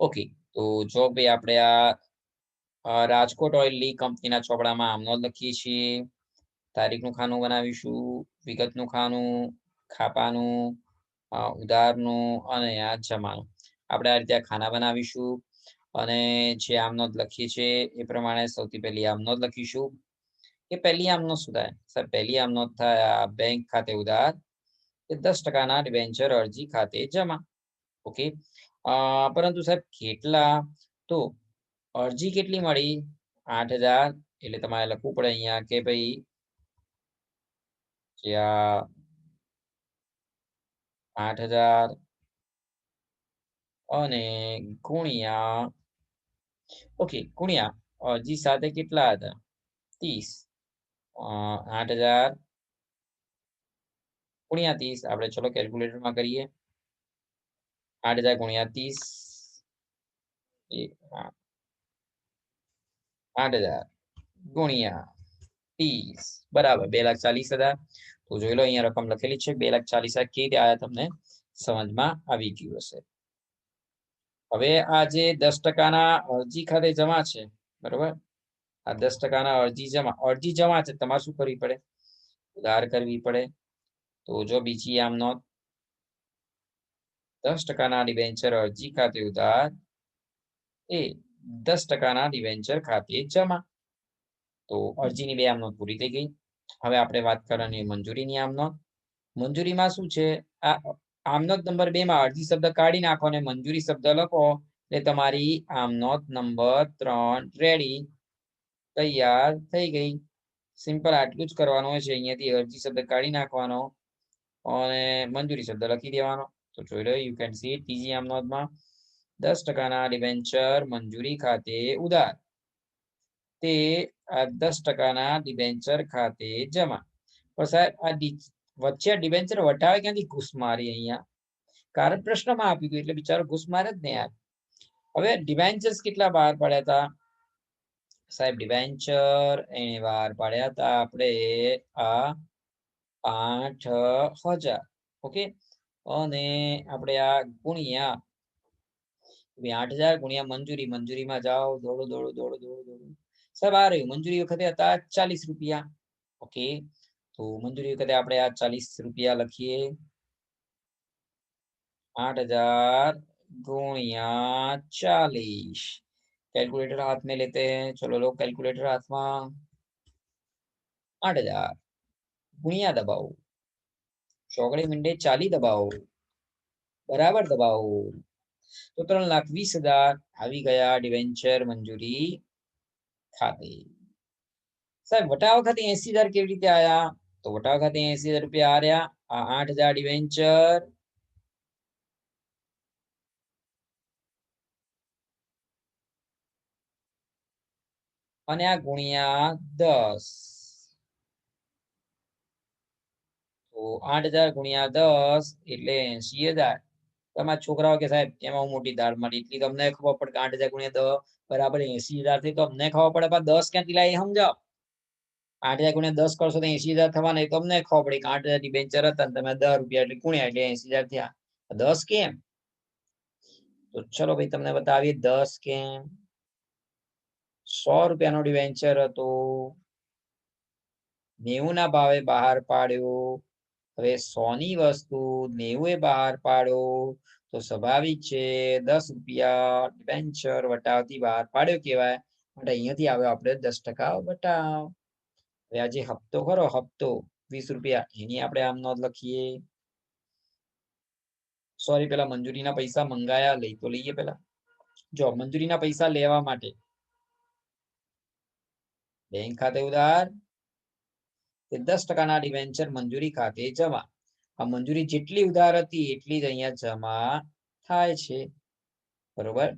Okay તો જો ભાઈ આપણે આ રાજકોટ ઓઇલની કંપનીના ચોપડામાં આમનો લખીએ છીએ. તારીખનું ખાનું બનાવીશું, વિગતનું ખાનું, ખાપાનું ઉધારનું અને આ જમાનું. આપણે આ રીતે ખાના બનાવીશું અને જે આમનો લખીએ છીએ એ પ્રમાણે સૌથી પહેલી આમનો લખીશું. કે પહેલી આમનો શું થાય સર, પહેલી આમનો થાય બેંક ખાતે ઉધાર, એ દસ ટકાના ડિવેન્ચર અરજી ખાતે જમા. ઓકે પરંતુ સાહેબ કેટલા? તો અરજી કેટલી મળી? આઠ હજાર, એટલે તમારે લખવું પડે અહીંયા કે ભાઈ ત્યાં આઠ હજાર અને ગુણ્યા, ઓકે, ગુણ્યા અરજી સાથે કેટલા હતા? ત્રીસ. આઠ હજાર ગુણ્યા ત્રીસ. આપણે ચલો કેલ્ક્યુલેટરમાં કરીએ. આઠ હજાર ગુણ્યા ત્રીસ આઠ હજાર ગુણ્યા ત્રીસ બરાબર બે લાખ ચાલીસ હજાર. તો જોઈ લો અહીંયા રકમ લખેલી છે. બે લાખ ચાલીસ હજાર કેવી રીતે આવ્યા તમને સમજમાં આવી ગયું હશે. હવે આ જે દસ ટકાના અરજી ખાતે જમા છે, બરોબર? આ દસ ટકાના અરજી જમા અરજી જમા છે, તમારે શું કરવી પડે? ઉધાર કરવી પડે. તો જો બીજી આમ નોંધ દસ ટકાના ડિવેન્ચર અરજી ખાતે ઉધાર એ દસ ટકાના ડિવેન્ચર ખાતે જમા તો અરજીની બે આમ પૂરી થઈ ગઈ. હવે આપણે વાત કરવાની મંજૂરીની આમ મંજૂરીમાં શું છે? આ આમનોંધ નંબર બે માં અરજી શબ્દ કાઢી નાખો અને મંજૂરી શબ્દ લખો. એટલે તમારી આમનોંધ નંબર ત્રણ રેડી તૈયાર થઈ ગઈ. સિમ્પલ આટલું જ કરવાનું હોય છે. અહીંયાથી અરજી શબ્દ કાઢી નાખવાનો અને મંજૂરી શબ્દ લખી દેવાનો. તો જોઈ લો યુ કેન સી ટીજી અમદાવાદમાં દસ ટકાના ડિબેન્ચર મંજૂરી ખાતે ઉધાર. તે દસ ટકાના ડિબેન્ચર ખાતે જમા. પણ સાહેબ, આ વચ્ચે ડિબેન્ચર વટાવે ક્યાંથી? ઘૂસ મારી અહીંયા. કારણ પ્રશ્નમાં આપ્યું એટલે બિચારો ઘૂસ મારે જ ને યાર હવે ડિબેન્ચર્સ કેટલા બહાર પડ્યા હતા? સાહેબ ડિબેન્ચર એને બહાર પાડ્યા હતા આપણે આ આઠ હજાર. ઓકે? અને આપણે આ ગુણ્યા આઠ હજાર ગુણ્યા મંજૂરી મંજૂરીમાં જાઓ દોડો દોડો દોડો દોડો દોડો સાહેબ આ રહ્યું મંજૂરી વખતે હતા ચાલીસ રૂપિયા ઓકે તો મંજૂરી વખતે આપણે આ ચાલીસ રૂપિયા લખીએ आठ हजार गुणिया चालीस कैलकुलेटर हाथ में लेते हैं चलो लोग कैलकुलेटर हाथ में आठ हजार गुणिया दबाओ ચોકડી મિનિટે ચાલી દબાવો. બરાબર દબાવો. તો ત્રણ લાખ વીસ હજાર આવી ગયા ડિવેન્ચર મંજૂરી ખાતે. સાહેબ, વટાવ ખાતે એસી હજાર કેવી રીતે આયા? તો વટાવ ખાતે એસી હજાર રૂપિયા આર્યા. આ આઠ હજાર ડિવેન્ચર અને આ ગુણ્યા દસ. તો આઠ હજાર ગુણ્યા દસ એટલે એસી હજાર. તમારા છોકરાઓ કે સાહેબ, એમાં હું મોટી દાળ મળી એટલી તમને ખબર પડે કે આઠ હજાર ગુણ્યા દસ બરાબર એસી હજારથી તો અમને ખબર પડે, પણ દસ ક્યાંથી લાવી સમજાવ. આઠ હજાર ગુણ્યા દસ કરશો તો એસી હજાર થવાના તો અમને ખબર પડે કે આઠ હજારની બેન્ચર હતા ને તમે દસ રૂપિયા એટલે ગુણ્યા એટલે એસી હજાર થયા. દસ કેમ? તો ચલો ભાઈ, તમને બતાવીએ, દસ કેમ? સો રૂપિયાનો ડિવેન્ચર હતો. નેવું ના ભાવે બહાર પાડ્યો. હવે સો ની વસ્તુ નેવું બહાર પાડો, તો સ્વાભાવિક છે, દસ રૂપિયા ડિબેન્ચર વટાવતી બહાર પાડ્યો કેવાય માટે અહીંયાથી આવ્યો આપણે દસ ટકા વટાવ. હવે આ હપ્તો ખરો, હપ્તો, વીસ રૂપિયા, એની આપણે આમ નોંધ લખીએ. સોરી પેલા મંજૂરીના પૈસા મંગાયા, લઈ તો લઈએ પેલા. જો મંજૂરીના પૈસા લેવા માટે. બેંક ખાતે ઉધાર તે દસ ટકાના ડિવેન્ચર મંજૂરી ખાતે જમા આ મંજૂરી જેટલી ઉધાર હતી એટલી જ અહીંયા જમા થાય છે. બરોબર?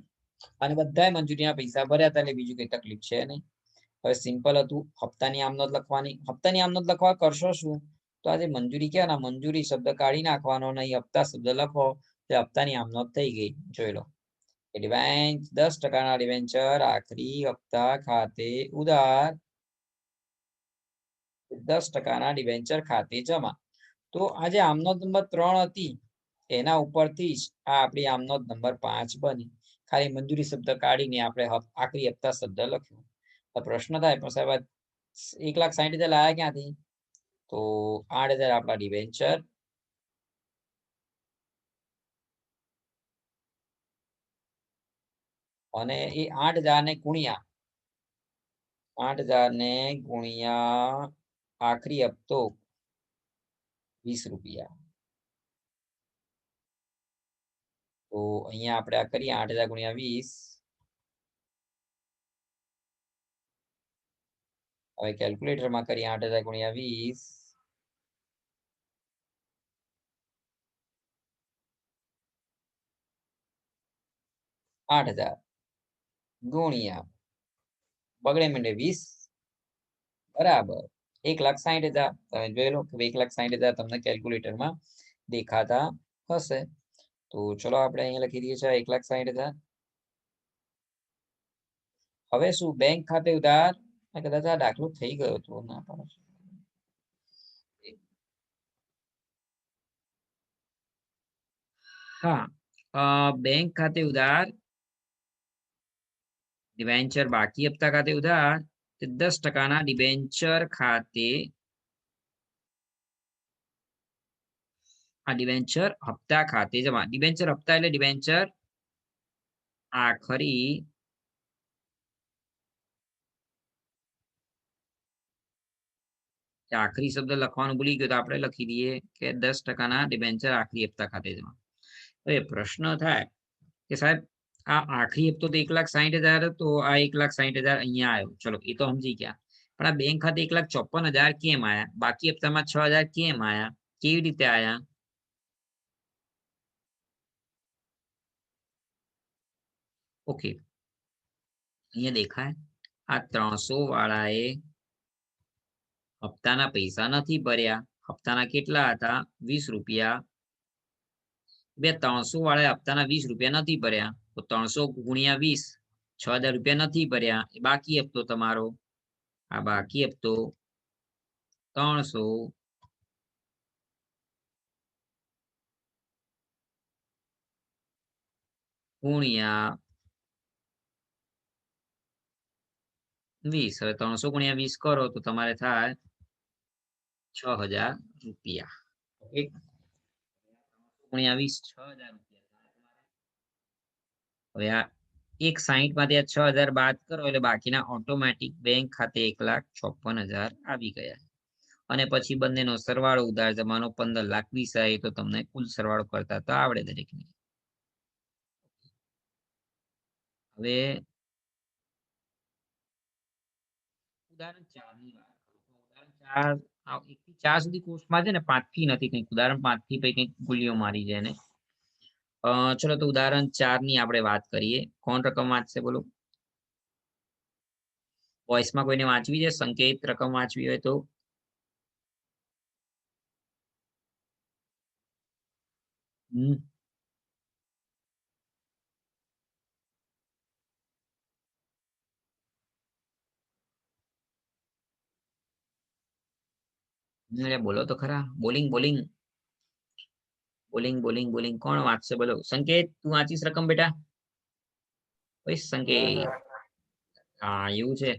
અને બધા મંજૂરીના પૈસા ભર્યા હતા એટલે બીજું કઈ તકલીફ છે નહીં. હવે સિમ્પલ હતું. હપ્તાની આમનોંધ લખવાની. હપ્તાની આમનોંધ લખવા કરશો શું? તો આજે મંજૂરી ક્યાં? મંજૂરી શબ્દ કાઢી નાખવાનો નહીં. હપ્તા શબ્દ લખો. તે હપ્તાની આમનોંધ થઈ ગઈ. જોઈ લો. ડિવેન્ચ દસ ટકાના ડિવેન્ચર આખરી હપ્તા ખાતે ઉધાર દસ ટકાના ડિવેન્ચર ખાતે જમા. તો આજે આમનો નંબર ત્રણ હતી. એના ઉપરથી જ આ આપણી આમનો નંબર પાંચ બની. ખાલી મંજૂરી શબ્દ કાઢીને આપણે આખરી હપ્તા શબ્દ લખ્યો. તો પ્રશ્ન થાય, પણ સાહેબ એક લાખ સાઈઠ હજાર લાયા ક્યાંથી? તો આઠ હજાર આપણા ડિવેન્ચર અને એ આઠ હજાર ને ગુણ્યા. આઠ હજાર ને ગુણ્યા આખરી હપ્તો વીસ રૂપિયા. તો અહીંયા આપણે આ કરીએ, આઠ હજાર ગુણ્યા વીસ. હવે કેલ્ક્યુલેટરમાં કરીએ, આઠ હજાર ગુણ્યા વીસ. આઠ હજાર ગુણ્યા બગડે મીંડે વીસ. બરાબર. એક લાખ સાઈઠ હજાર. તમે જોઈ કે એક લાખ સાઈઠ હજાર તમને કેલ્ક્યુલેટરમાં દેખાતા હશે. તો ચલો આપણે અહીંયા લખી દઈએ છીએ એક લાખ સાઈઠ હજાર. હવે શું? બેંક ખાતે ઉધાર? કદાચ આ દાખલો થઈ ગયો હતો ના પણ હા બેંક ખાતે ઉધાર ડિવેન્ચર બાકી હપ્તા ખાતે ઉધાર તે દસ ટકાના ડિબેન્ચર ખાતે આ ડિબેન્ચર હપ્તા ખાતે જમા. ડિબેન્ચર હપ્તા એટલે ડિબેન્ચર આખરી આખરી શબ્દ લખવાનું ભૂલી ગયો તો આપણે લખી દઈએ કે દસ ટકાના ડિબેન્ચર આખરી હપ્તા ખાતે જમા. હવે પ્રશ્ન થાય કે સાહેબ આ આખરી હપ્તો તો એક લાખ સાહીઠ હજાર હતો, આ એક લાખ સાહીઠ હજાર અહીંયા આવ્યો. ચલો, એ તો સમજી ગયા. પણ આ બેંક ખાતે એક લાખ ચોપન હજાર કેમ આયા? બાકી હપ્તામાં છ હજાર કેમ આયા? કેવી રીતે આયા? ઓકે. અહીંયા દેખાય. આ ત્રણસો વાળાએ હપ્તાના પૈસા નથી ભર્યા. હપ્તાના કેટલા હતા? વીસ રૂપિયા. બે ત્રણસો વાળાએ હપ્તાના વીસ રૂપિયા નથી ભર્યા. તો ત્રણસો ગુણ્યા વીસ, છ હજાર રૂપિયા નથી ભર્યા. બાકી હપ્તો તમારો. આ બાકી હપ્તો ત્રણસો ગુણ્યા વીસ. હવે ત્રણસો ગુણ્યા વીસ કરો તો તમારે થાય છ હજાર રૂપિયા. ગુણ્યા વીસ, છ હજાર રૂપિયા. હવે આ એક સાઈઠમાંથી આ છ હજાર બાદ કરો એટલે બાકીના ઓટોમેટિક બેંક ખાતે એક લાખ ચોપન હજાર આવી ગયા. અને પછી બંનેનો સરવાળો ઉધાર જમાનો પંદર લાખ વીસ આવે તો તમને કુલ સરવાળો કરતા તો આવડે દરેકને. હવે ઉદાહરણ ચારની વાત ઉદાહરણ ચાર એક થી ચાર સુધી કોર્સમાં છે ને, પાંચથી નથી કંઈક. ઉદાહરણ પાંચથી કંઈક ગુલીઓ મારી જાય ને ચલો તો ઉદાહરણ ચારની આપણે વાત કરીએ. કોણ રકમ વાંચશે બોલો? વોઇસમાં કોઈને વાંચવી છે? સંકેત રકમ વાંચવી હોય તો? બોલો તો ખરા. બોલિંગ બોલિંગ. બોલિંગ બોલિંગ બોલિંગ. કોણ વાંચશે બોલો? સંકેત તું વાંચીશ રકમ બેટા? ઓય સંકેત. હા એવું છે.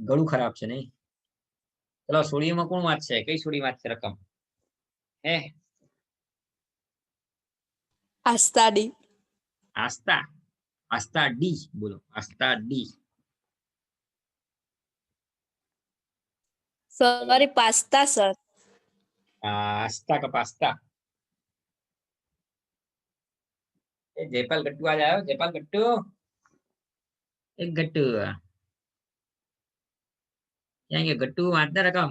ગળું ખરાબ છે નહીં. ચલો સોડીમાં કોણ વાંચશે? કઈ સોડી વાંચશે રકમ? હે? આસ્થા ડી. આસ્તા આસ્તા ડી. બોલો. Aastha D. Sorry pasta sir. Aastha કા પાસ્તા એ જયપાલ ગટ્ટુ આજે આવ્યો? જયપાલ ગટ્ટુ? એક ગટ્ટુ. ક્યાં ગયા? ગટ્ટુ વાંચતા રકમ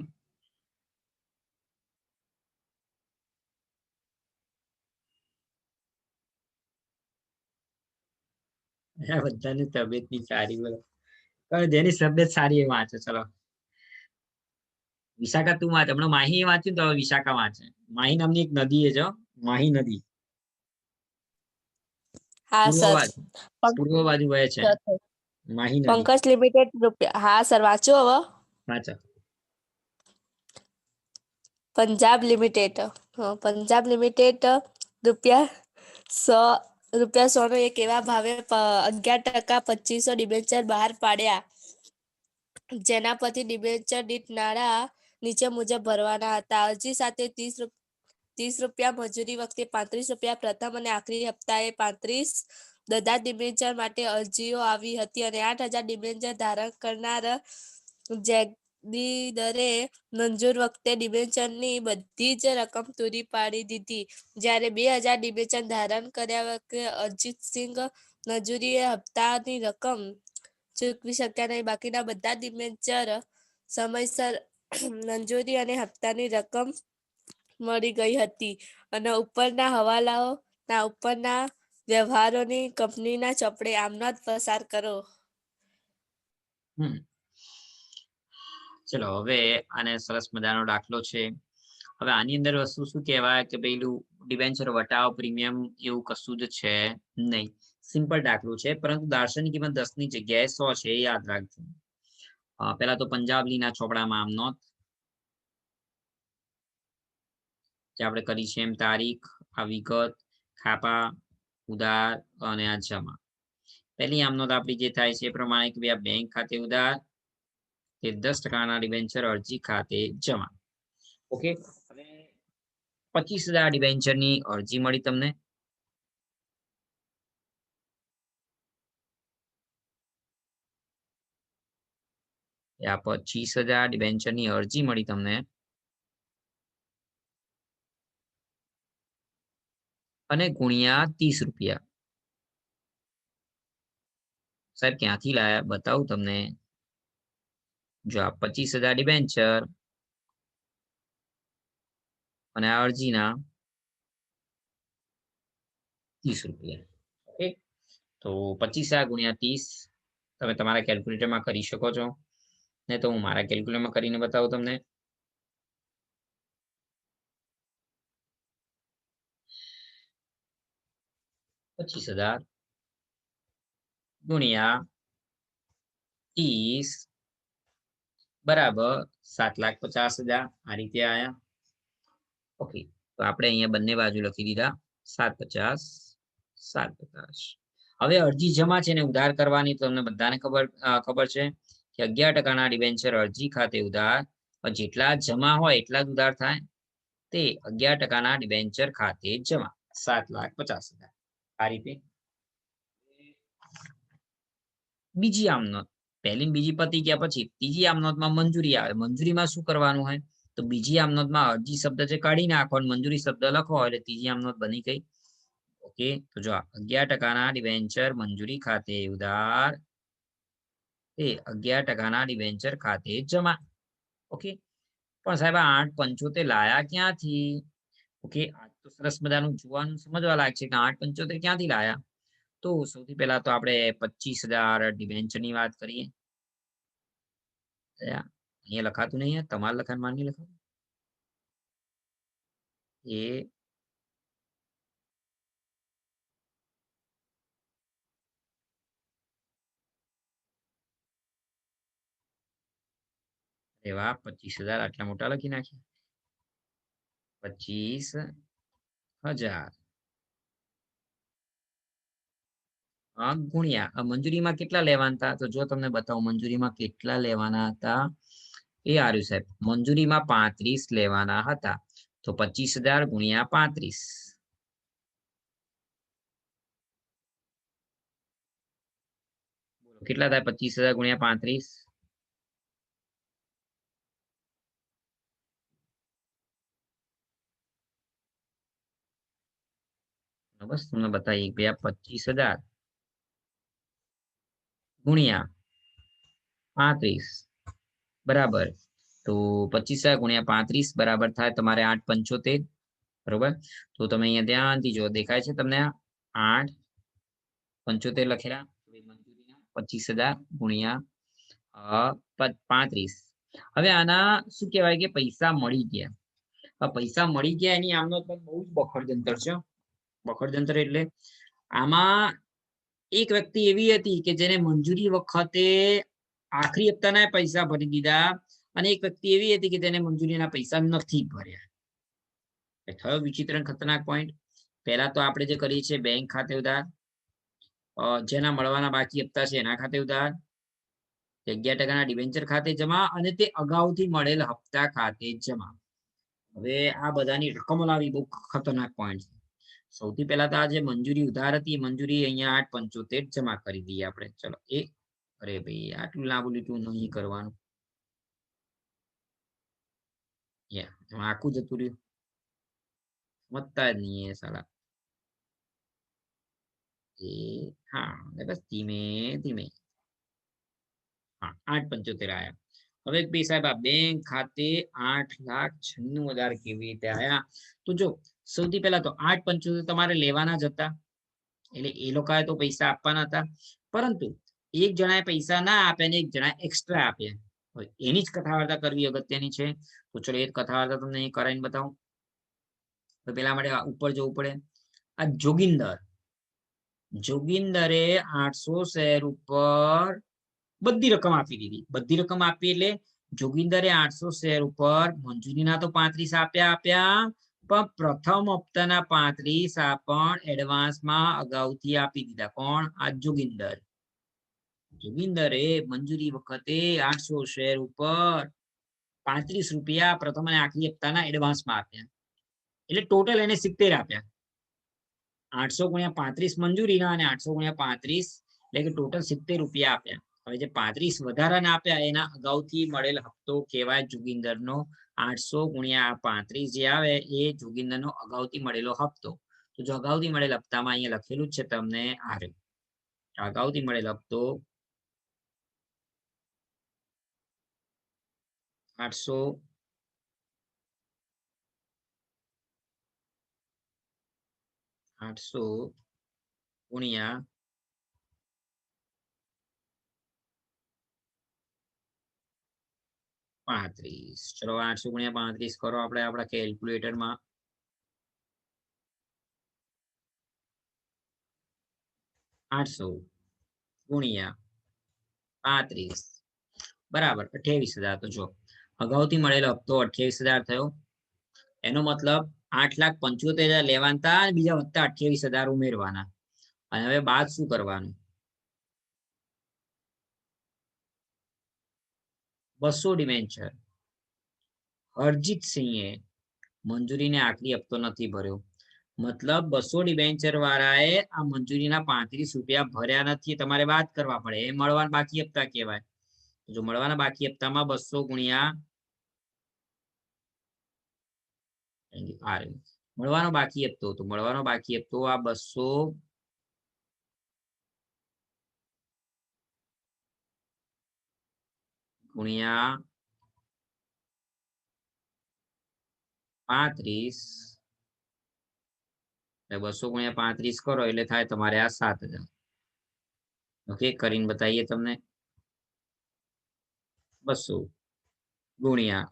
બધાની તબિયતની સારી બોલો. જેની તબિયત સારી એ વાંચે, ચલો. વિશાખા તું વાંચ. હમણાં માહી વાંચ્યું તો વિશાખા વાંચે. માહી નામની એક નદી એ જો માહી નદી. હા પૂર્વ સર બાજુ પૂર્વ બાજુ વહે છે માહી નદી. પંકજ લિમિટેડ રૂપિયા. હા સર વાંચો હવે. વાંચો. પંજાબ લિમિટેડ. પંજાબ લિમિટેડ રૂપિયા સો રૂપિયા સોનું એક એવા ભાવે અગિયાર ટકા પચીસો ડિબેન્ચર બહાર પાડ્યા. જેના પરથી ડિબેન્ચર દીઠ નાણાં નીચે મુજબ ભરવાના હતા. અરજી સાથે ત્રીસ રૂપ- ત્રીસ રૂપિયા, મજૂરી વખતે પાંત્રીસ રૂપિયા, પ્રથમ અને આખરી હપ્તાએ પાંત્રીસ. દધા ડિબેન્ચર માટે અરજીઓ આવી હતી અને આઠ હજાર ડિબેન્ચર ધારણ કરનાર જેગદીદરે મંજૂર વખતે ડિબેન્ચરની બધી જ રકમ પૂરી પાડી દીધી. જ્યારે બે હજાર ડિબેન્ચર ધારણ કર્યા વખતે અજીતસિંહ મજૂરીએ હપ્તાની રકમ ચૂકવી શક્યા નહીં. બાકીના બધા ડિબેન્ચર સમયસર મંજૂરી અને હપ્તાની રકમ મળી ગઈ હતી. અને ઉપરના હવાલાઓ, ના ઉપરના વ્યવહારોની કંપનીના ચોપડે આમનો જ પસાર કરો. ચલો, હવે આને સરસ મજાનો દાખલો છે. હવે આની અંદર વસ્તુ શું કહેવાય કે પેલું ડિબેન્ચર વટાવ પ્રીમિયમ એવું કશું જ છે નહીં. સિમ્પલ દાખલો છે, પરંતુ દાર્શનિક કિંમત દસની જગ્યાએ સો છે, એ યાદ રાખજો. પેલા તો પંજાબલીના ચોપડામાં આમ નોંધ જે આપણે કરી છે એમ તારીખ, આ વિગત, ખાપા, ઉધાર અને આ જમા. પહેલી આમ આપણી જે થાય છે એ પ્રમાણે કે આ બેંક ખાતે ઉધાર, તે દસ ટકાના ડિબેન્ચર અરજી ખાતે જમા. ઓકે અને પચીસ હજાર ડિબેન્ચરની અરજી મળી તમને. આ પચીસ હજાર ડિવેન્ચરની અરજી મળી તમને. અને ગુણ્યા ત્રીસ રૂપિયા. સાહેબ, ક્યાંથી લાયા? બતાવું તમને. જો આ પચીસ હજાર ડિબેન્ચર અને આ અરજીના ત્રીસ રૂપિયા. ઓકે? તો પચીસ હજાર ગુણ્યા ત્રીસ, તમે તમારા કેલ્ક્યુલેટરમાં કરી શકો છો. ને તો હું મારા કેલ્ક્યુલેટરમાં કરીને બતાવું તમને. પચીસ હજાર ગુણ્યા ત્રીસ બરાબર સાત લાખ પચાસ હજાર. આ રીતે આયા. ઓકે તો આપણે અહીંયા બંને બાજુ લખી દીધા. સાત પચાસ સાત પચાસ. હવે અરજી જમા છે ને ઉધાર કરવાની તમને બધાને ખબર ખબર છે કે અગિયાર ટકાના ડિબેન્ચર અરજી ખાતે ઉધાર. જેટલા જમા હોય એટલા જ ઉધાર થાય. તે અગિયાર ટકાના ડિબેન્ચર ખાતે જમા. સાત લાખ પચાસ હજાર. આ રીતે. બીજી આમ પહેલી બીજી પતી ગયા પછી ત્રીજી આમ મંજૂરી આવે. મંજૂરીમાં શું કરવાનું હોય? તો બીજી આમ અરજી શબ્દ છે કાઢી નાખો મંજૂરી શબ્દ લખો એટલે ત્રીજી આમ બની ગઈ. ઓકે તો જો અગિયાર ટકાના ડિવેન્ચર મંજૂરી ખાતે ઉધાર. એ અગિયાર ટકાના ડિવેન્ચર ખાતે જમા. ઓકે પણ સાહેબ આઠ પંચોતેર લાયા ક્યાંથી? ઓકે તો સરસ મજાનું જોવાનું સમજવા લાગશે કે આઠ પંચોતેર ક્યાંથી લાયા? તો સૌથી પહેલા તો આપણે પચીસ હજાર ડિવેન્ચરની વાત કરીએ. અહીંયા લખાતું નહીં તમારે લખાણમાં નહીં લખાતું એ એવા પચીસ હજાર આટલા મોટા લખી નાખ્યા. પચીસ હજાર. ગુણ્યા. મંજૂરીમાં કેટલા લેવાના હતા? તો જો તમને બતાવું, મંજૂરીમાં કેટલા લેવાના હતા? એ આર્યું સાહેબ, મંજૂરીમાં પાંત્રીસ લેવાના હતા. તો પચીસ હજાર ગુણ્યા પાંત્રીસ. કેટલા થાય? પચીસ હજાર ગુણ્યા પાંત્રીસ? બસ તમને બતાવી ગયા પચીસ હજાર ગુણ્યા પાંત્રીસ બરાબર તો પચીસ ગુણ્યા પાંત્રીસ બરાબર થાય તમારે આઠ પંચોતેર બરોબર તો તમે અહીંયા ધ્યાનથી જો દેખાય છે તમને આઠ પંચોતેર લખેલા પચીસ હજાર ગુણ્યા પાંત્રીસ હવે આના શું કહેવાય કે પૈસા મળી ગયા પૈસા મળી ગયા એની આમનો બહુ જ બખડ જંતર છે હો. એટલે. આમાં એક વ્યક્તિ એવી હતી કે જેને મંજૂરી વખતે આખરી હપ્તાના પૈસા ભરી દીધા અને એક વ્યક્તિ એવી હતી કે જેને મંજૂરીના પૈસા નથી ભર્યા. થયો વિચિત્ર ખતરનાક પોઈન્ટ પહેલા તો આપણે જે કરીએ છીએ બેંક ખાતે ઉધાર જેના મળવાના બાકી હપ્તા છે એના ખાતે ઉધાર, અગિયાર ટકાના ડિબેન્ચર ખાતે જમા અને તે અગાઉથી મળેલ હપ્તા ખાતે જમા. હવે આ બધાની રકમ લાવી બહુ ખતરનાક પોઈન્ટ સૌથી પહેલા તો આ જે મંજૂરી ઉધાર હતી મંજૂરી અહીંયા આઠ પંચોતેર જમા કરી દઈએ આપણે. ચલો, એ, અરે ભાઈ આટલું લાંબુ લીટું નહીં કરવાનું. આખું જતું રહ્યું. સમજતા જ નહીં એ સાલા. એ, હા બસ ધીમે ધીમે. હા, આઠ પંચોતેર આયા. હવે ભાઈ સાહેબ, આ બેંક ખાતે આઠ લાખ છન્નું હજાર કેવી રીતે આયા? તો જો સૌથી પહેલા તો આઠ પંચોતેર તમારે લેવાના જ હતા. એટલે એ લોકોએ તો પૈસા આપવાના હતા. પરંતુ એક જણાએ પૈસા ના આપ્યા ને એક જણાએ એક્સ્ટ્રા આપ્યા હોય એની જ કથા વાર્તા કરવી અગત્યની છે. તો ચલો એ કથા વાર્તા તમને અહીં કરાવીને બતાવું. તો પેલા માટે ઉપર જવું પડે. આ જોગિંદર. જોગિંદરે આઠસો શેર ઉપર બધી રકમ આપી દીધી. બધી રકમ આપી એટલે જોગિંદરે આઠસો શેર ઉપર મંજૂરીના તો પાંત્રીસ આપ્યા આપ્યા. પણ પ્રથમ હપ્તાના પાંત્રીસ આ પણ એડવાન્સમાં અગાઉથી આપી દીધા. કોણ? આ જોગિંદર. જોગિંદરે મંજૂરી વખતે આઠસો શેર ઉપર પાંત્રીસ રૂપિયા પ્રથમ અને આખરી હપ્તાના એડવાન્સમાં આપ્યા. એટલે ટોટલ એને સિત્તેર આપ્યા. આઠસો ગુણ્યા પાંત્રીસ મંજૂરીના અને આઠસો ગુણ્યા પાંત્રીસ એટલે કે ટોટલ સિત્તેર રૂપિયા આપ્યા. હવે જે પાંત્રીસ વધારાના આપ્યા એના અગાઉથી મળેલ હપ્તો કહેવાય જોગિંદરનો. આઠસો ગુણ્યા પાંત્રીસ જે આવે એ જોગિંદરનો અગાઉથી મળેલો હપ્તો તો જો અગાઉથી મળેલ હપ્તામાં અહીંયા લખેલું જ છે તમને આ. અગાઉથી મળેલ હપ્તો આઠસો આઠસો ગુણ્યા પાંત્રીસ. ચલો આઠસો ગુણ્યા પાંત્રીસ કરો આપણે આપણા કેલ્ક્યુલેટરમાં આઠસો ગુણ્યા પાંત્રીસ. બરાબર, અઠ્યાવીસ હજાર. તો જો, અગાઉથી મળેલો હપ્તો અઠ્યાવીસ હજાર થયો. એનો મતલબ આઠ લાખ પંચોતેર હજાર લેવાના બીજા વત્તા અઠ્યાવીસ હજાર ઉમેરવાના. અને હવે બાદ શું કરવાનું? બસો ડિવેન્ચર હરજીતસિંહે મંજૂરીને આખરી હપ્તો નથી ભર્યો. મતલબ બસો ડિબેન્ચર વાળાએ આ મંજૂરીના પાંત્રીસ રૂપિયા ભર્યા નથી. તમારે વાત કરવા પડે. એ મળવાના બાકી હપ્તા કહેવાય. જો મળવાના બાકી હપ્તામાં બસો ગુણ્યા મળવાનો બાકી હપ્તો. તો મળવાનો બાકી હપ્તો આ બસો ગુણ્યા પાંત્રીસ. બસો ગુણ્યા પાંત્રીસ કરો, એટલે થાય તમારે આ સાત હજાર. ઓકે, કરીને બતાવીએ તમને. બસો ગુણ્યા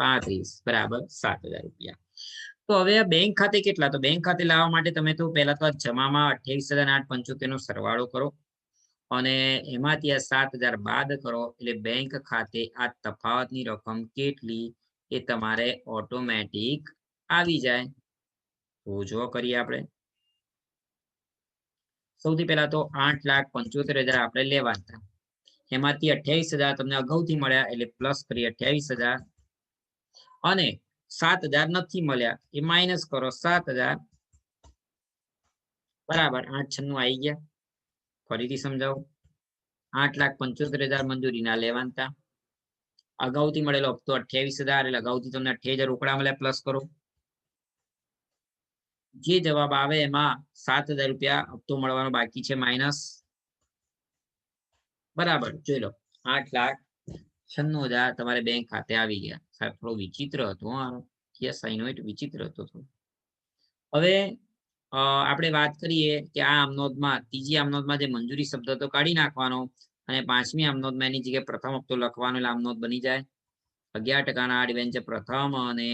પાંત્રીસ, બરાબર, સાત હજાર રૂપિયા. તો હવે આ બેંક ખાતે કેટલા? તો બેંક ખાતે લાવવા માટે તમે તો પહેલા તો જમામાં અઠ્યાવીસ હજાર આઠ પંચોતેર નો સરવાળો કરો. અને એમાંથી આ સાત હજાર બાદ કરો એટલે બેંક ખાતે આ તફાવતની રકમ કેટલી એ તમારે ઓટોમેટિક આવી જાય. તો જો કરીએ આપણે. સૌથી પહેલા તો આઠ લાખ પંચોતેર હજાર આપણે લેવા હતા એમાંથી અઠ્યાવીસ હજાર તમને અગાઉથી મળ્યા એટલે પ્લસ કરી અઠ્યાવીસ હજાર. અને સાત હજાર નથી મળ્યા એ માઇનસ કરો સાત હજાર. બરાબર, આઠ છન્નું આવી ગયા. ફરીથી સમજાવું. આઠ લાખ પંચોતેર હજાર મંજૂરીના લેવાના અગાઉથી મળેલો હપ્તો અઠ્યાવીસ હજાર, એટલે અગાઉથી તમને અઠ્યાવીસ હજાર રોકડા મળ્યા પ્લસ કરો. જે જવાબ આવે એમાં સાત હજાર રૂપિયા હપ્તો મળવાનો બાકી છે માઇનસ બરાબર, જોઈ લો. આઠ લાખ છન્નું હજાર તમારે બેંક ખાતે આવી ગયા. સાહેબ, થોડો વિચિત્ર હતો યસ આઈ નો ઇટ વિચિત્ર હતો થોડો. હવે આપણે વાત કરીએ કે આ આમનોદમાં ત્રીજી આમનોદમાં જે મંજૂરી શબ્દ હતો કાઢી નાખવાનો અને પાંચમી આમનોદમાં એની જગ્યાએ પ્રથમ હપ્તો લખવાનો એટલે આમનોદ બની જાય. અગિયાર ટકાના એડવેન્ચર પ્રથમ અને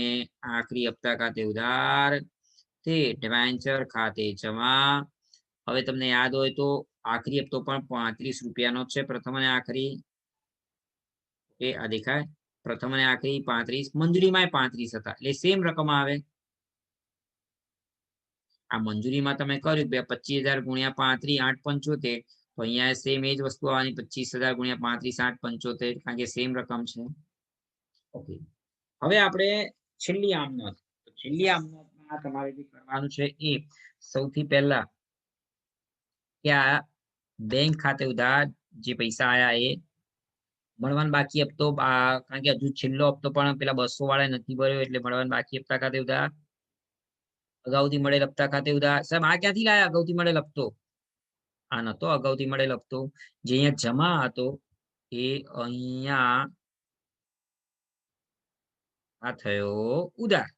આખરી હપ્તા ખાતે ઉધાર તે એડવેન્ચર ખાતે જમા. હવે તમને યાદ હોય તો આખરી હપ્તો પણ પાંત્રીસ રૂપિયાનો છે પ્રથમ અને આખરી. એ આ દેખાય. પ્રથમ અને આખરી પાંત્રીસ. મંજૂરીમાં પાંત્રીસ હતા. એટલે સેમ રકમ આવે. આ મંજૂરીમાં તમે કર્યું કે પચીસ હજાર ગુણ્યા પાંત્રીસ આઠ પંચોતેર, તો અહીંયા સેમ એ જ વસ્તુ આવવાની, પચીસ હજાર ગુણ્યા પાંત્રીસ આઠ પંચોતેર, કારણ કે સેમ રકમ છે. ઓકે હવે આપણે છેલ્લી આમ છેલ્લી આમ તમારે જે કરવાનું છે એ, સૌથી પહેલા કે આ બેંક ખાતે ઉધાર જે પૈસા આયા એ મળવાનું બાકી હપ્તો કારણ કે હજુ છેલ્લો હપ્તો પણ પેલા બસો વાળા નથી ભર્યો, એટલે મળવાનું બાકી હપ્તા ખાતે ઉધાર અગાઉથી મળેલ હપ્તા ખાતે ઉધાર સાહેબ, આ ક્યાંથી લાયા? અગાઉથી મળેલ હપ્તો? આ નતો અગાઉથી મળેલ હપ્તો. જે અહીંયા જમા હતો, એ અહીંયા આ થયો ઉધાર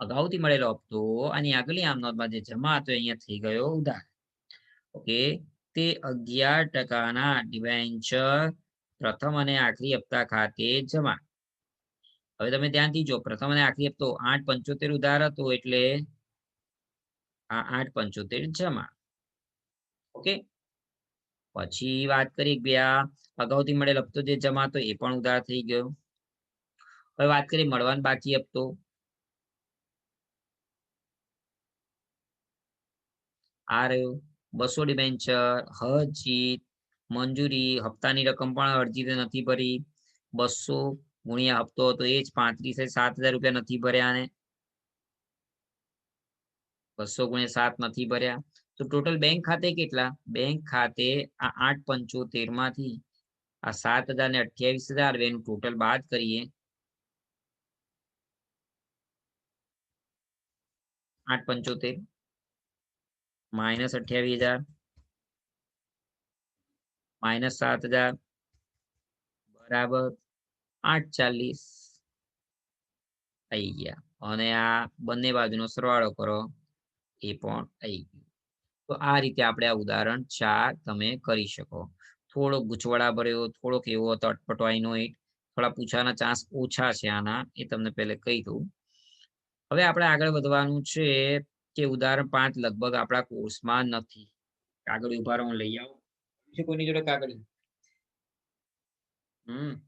અગાઉથી મળેલો હપ્તો, આની આગલી આમ નોંધમાં જે જમા હતો અહીંયા થઈ ગયો ઉધાર ઓકે, તે અગિયાર ટકાના ડિવેન્ચર પ્રથમ અને આખરી હપ્તા ખાતે જમા. હવે તમે ધ્યાનથી જો, પ્રથમ અને આખરી હપ્તો આઠ પંચોતેર ઉધાર હતો એટલે આ આઠ પંચોતેર જમા. ઓકે? પછી વાત કરી બે અગાઉથી મળેલ હપ્તો જે જમા હતો એ પણ ઉધાર થઈ ગયો. હવે વાત કરીએ મળવાનું બાકી હપ્તો. આ રહ્યો. બસો ડિબેન્ચર હજીત મંજૂરી, હપ્તાની રકમ પણ અરજી નથી ભરી. બસો ગુણ્યા હપ્તો હતો એ જ પાંત્રીસ સાત હજાર રૂપિયા નથી ભર્યા ને બસો ગુણ્યા સાત નથી ભર્યા. તો ટોટલ બેંક ખાતે કેટલા? બેંક ખાતે આ આઠ પંચોતેરમાંથી આ સાત હજાર ને અઠ્યાવીસ હજાર એનું ટોટલ બાદ કરીએ. આઠ પંચોતેર માઇનસ અઠ્યાવીસ હજાર માઇનસ સાત હજાર બરાબર આઠ ચાલીસ. આવી ગયા. અને આ બંને બાજુનો સરવાળો કરો, એ પણ આવી ગયું. તો આ રીતે આપણે આ ઉદાહરણ ચાર તમે કરી શકો. થોડોક ગૂંચવડા ભર્યો, થોડોક એવો હતો, અટપટવાઈનો એટ થોડા પૂછાના ચાન્સ ઓછા છે આના, એ તમને પહેલે કહી દઉં. હવે આપણે આગળ વધવાનું છે કે ઉદાહરણ પાંચ લગભગ આપણા કોર્સમાં નથી. કાગળ ઊભા હું લઈ આવો. છે કોઈની જોડે કાગળ હમ.